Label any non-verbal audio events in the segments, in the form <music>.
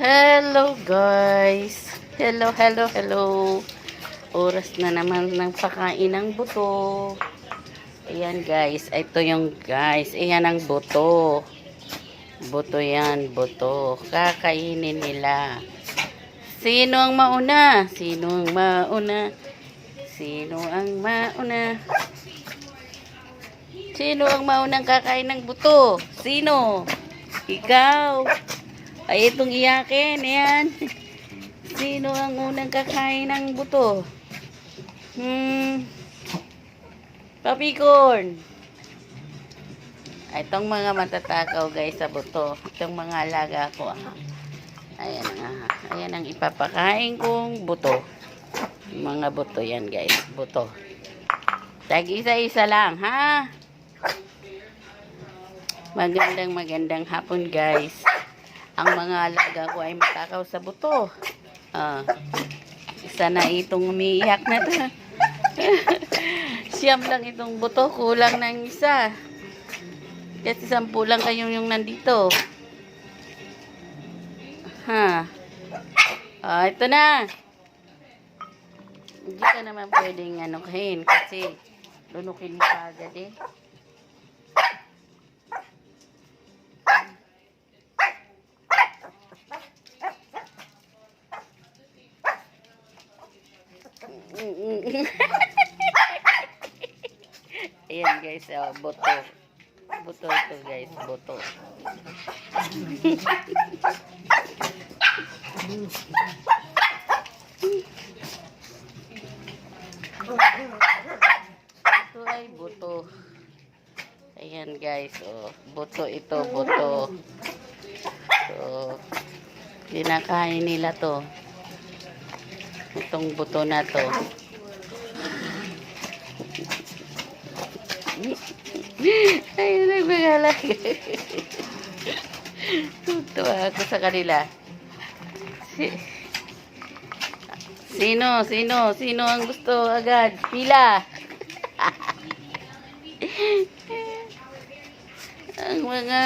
Hello guys. Hello, hello, hello. Oras na naman ng pakain ng buto. Ayan guys. Ito yung guys. Ayan ang buto. Buto yan, buto. Kakainin nila. Sino ang mauna? Sino ang mauna? Sino ang mauna? Sino ang maunang kakain ng buto? Sino? Ikaw. Ay, itong iyakin. Ayan. Sino ang unang kakain ng buto? Hmm. Papi corn. Ay, itong mga matatakaw guys sa buto. Itong mga alaga ko. ah. Ayan nga. Ayan ang ipapakain kong buto. Mga buto yan guys. Buto. Tag isa-isa lang, ha? Magandang magandang hapon guys. Ang mga alaga ko ay matakaw sa buto. Ah, isa na itong umiiyak na to. <laughs> Siyam lang itong buto, kulang ng isa. Kasi sampu lang kayo yung nandito. Ha. Ah, ito na. Hindi ka naman pwedeng kain kasi lunukin mo agad eh. <laughs> Ayan guys, oh, buto. Buto to guys, buto. Ito ay buto. Ayan guys, oh, buto ito, buto. So, kinakain nila to. Itong buto na to. Ay, nagmagalag. Tuwa ako sa kanila. Si- Sino? Sino? Sino ang gusto agad? Pila. ang mga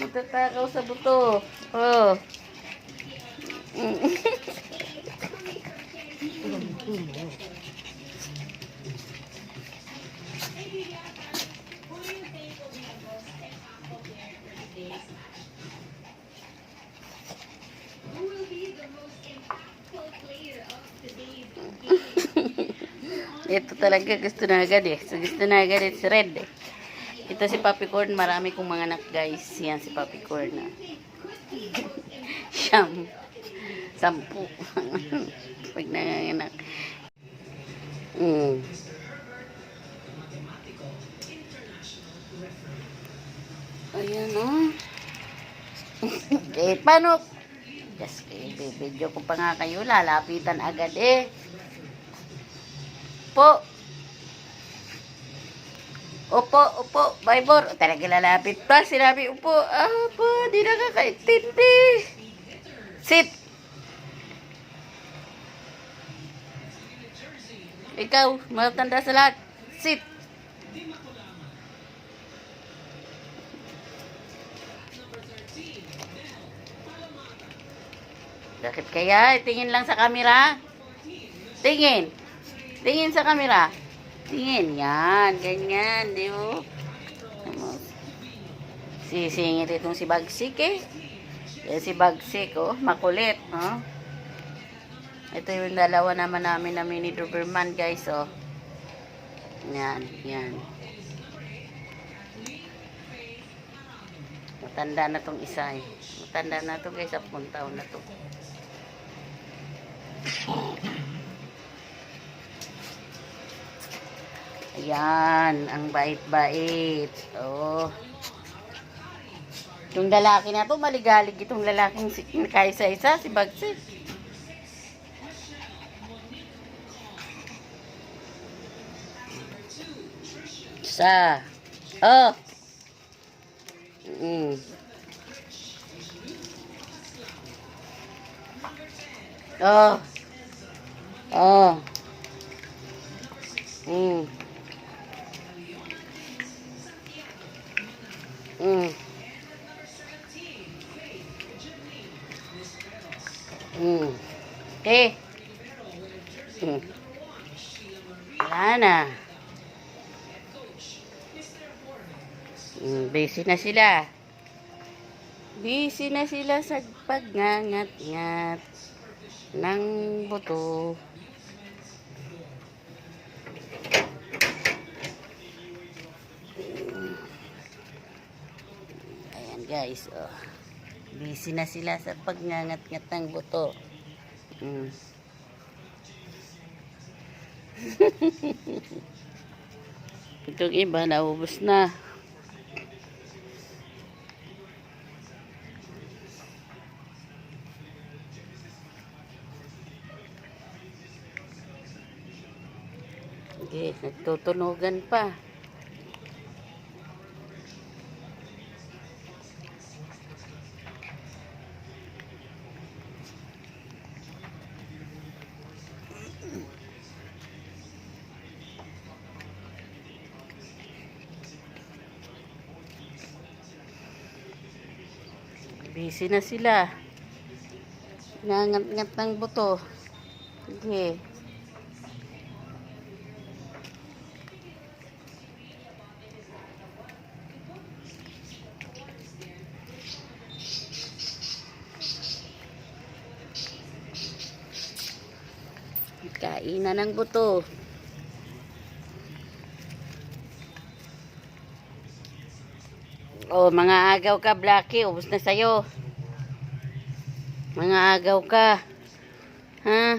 matatakaw sa buto. Oh. <laughs> Ito talaga gusto na agad eh. So, gusto na agad si Red eh. Ito si Papi Corn, marami kong mga anak guys. Yan si Papi Corn. Siyam. <laughs> Sampu. <laughs> Pag nanganganak. Mm. Ayan o. Oh. <laughs> eh, paano? Just eh, video ko pa nga kayo. Lalapitan agad eh. Po. Opo, opo, Baybor. Talaga lalapit pa. Sinabi, upo. Ah, po, di na kakaintindi. Sit. Ikaw, matanda sa lahat. Sit. Bakit kaya? Tingin lang sa camera. Tingin. Tingin sa camera. Tingin. Yan. Ganyan. Di mo? Sisingit itong si Bagsik eh. Yan si Bagsik oh. Makulit. Oh. Ito yung dalawa naman namin na mini Doberman guys oh. Yan. Yan. Matanda na tong isa eh. Matanda na to guys. Apong taon na to. Ayan, ang bait-bait. Oh. Itong lalaki na to, maligalig itong lalaking si, kaisa-isa, si Bagsik. Sa. Oh. Mm. Oh. Oh. Mm. Mm. Hmm. Okay. Hmm. Wala na. Hmm, busy na sila. Busy na sila sa pagngangat-ngat ng buto. Ayan guys, oh. Busy na sila sa pagngangat-ngat ng buto. Mm. <laughs> Itong iba, naubos na. Okay, nagtutunugan pa. Busy na sila. Nangat-ngat ng buto. Sige. Kainan ng buto. Oh, mga agaw ka, Blackie. Ubus na sa'yo. Mga agaw ka. Ha?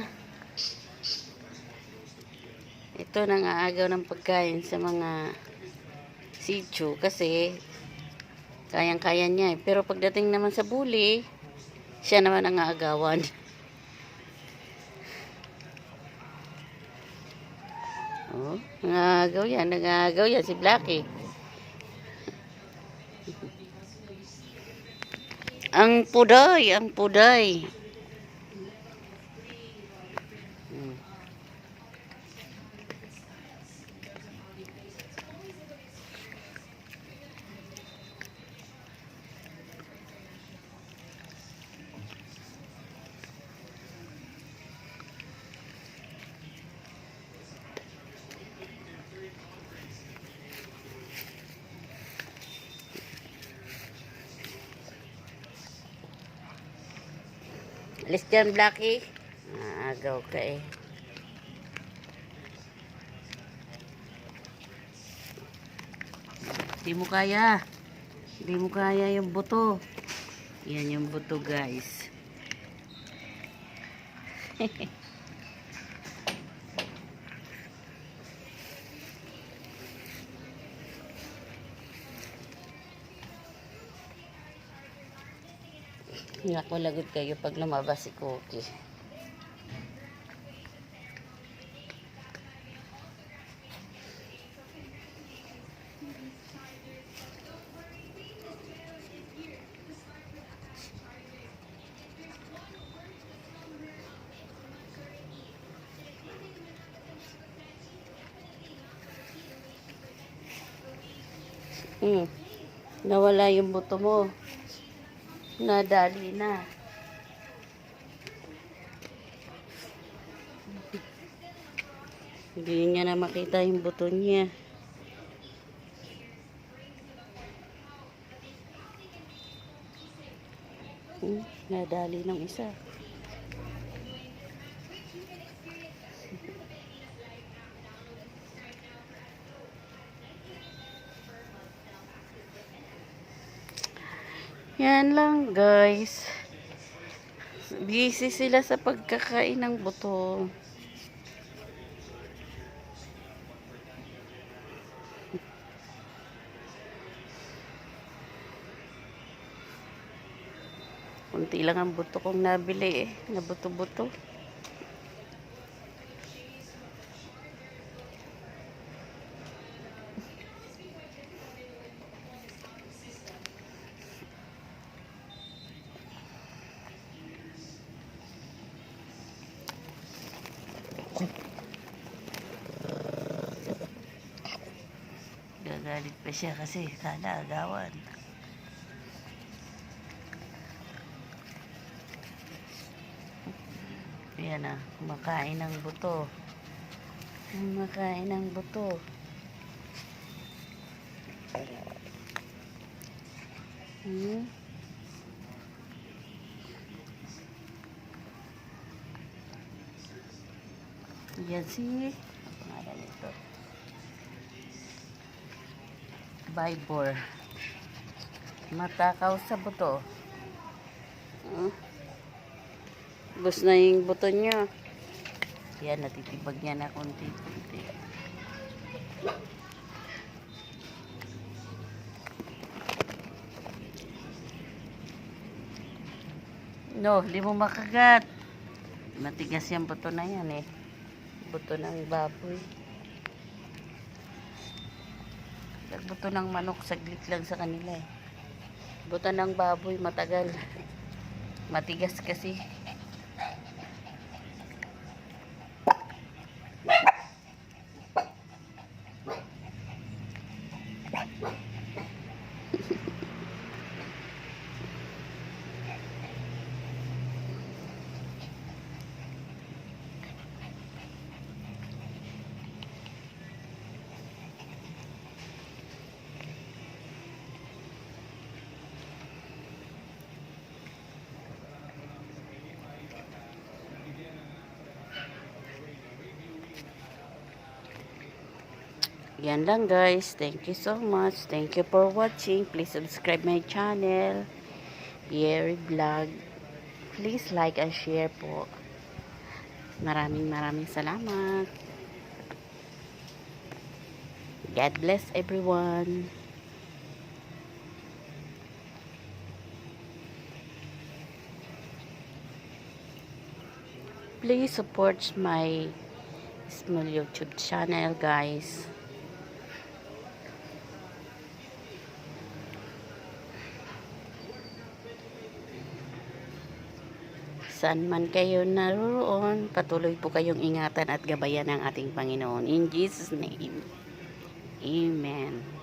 Ito nang aagaw ng pagkain sa mga sitio kasi kayang-kaya niya eh. Pero pagdating naman sa buli, siya naman ang aagawan. <laughs> Oh, nangagaw yan, nangagaw yan si Blackie. Ang puday, ang puday. Alis dyan, Blackie. Naagaw ka eh. Hindi mo kaya. Hindi mo kaya yung buto. Yan yung buto, guys. Naku, <laughs> lagot kayo pag lumabas si Cookie. Hmm. Nawala yung buto mo. Nadali na. Hindi niya na makita yung buto niya. Hmm, nadali ng isa. Yan lang guys. Busy sila sa pagkakain ng buto. Kunti lang ang buto kong nabili eh. Na buto-buto. Gagalit pa siya kasi kala agawan. Yan ah, kumakain ng buto. Kumakain ng buto. Hmm? Yan si... Vibor. Matakaw sa buto. Hmm? Bus na yung buto niya. Yan, natitibag niya na konti-konti. No, di mo makagat. Matigas yung buto na yan eh. Buto ng baboy. Pag buto ng manok, saglit lang sa kanila eh. Buto ng baboy, matagal. Matigas kasi. Yan lang guys. Thank you so much. Thank you for watching. Please subscribe my channel. Pierre Vlog. Please like and share po. Maraming maraming salamat. God bless everyone. Please support my small YouTube channel guys. Saan man kayo naroon, patuloy po kayong ingatan at gabayan ng ating Panginoon. In Jesus' name. Amen.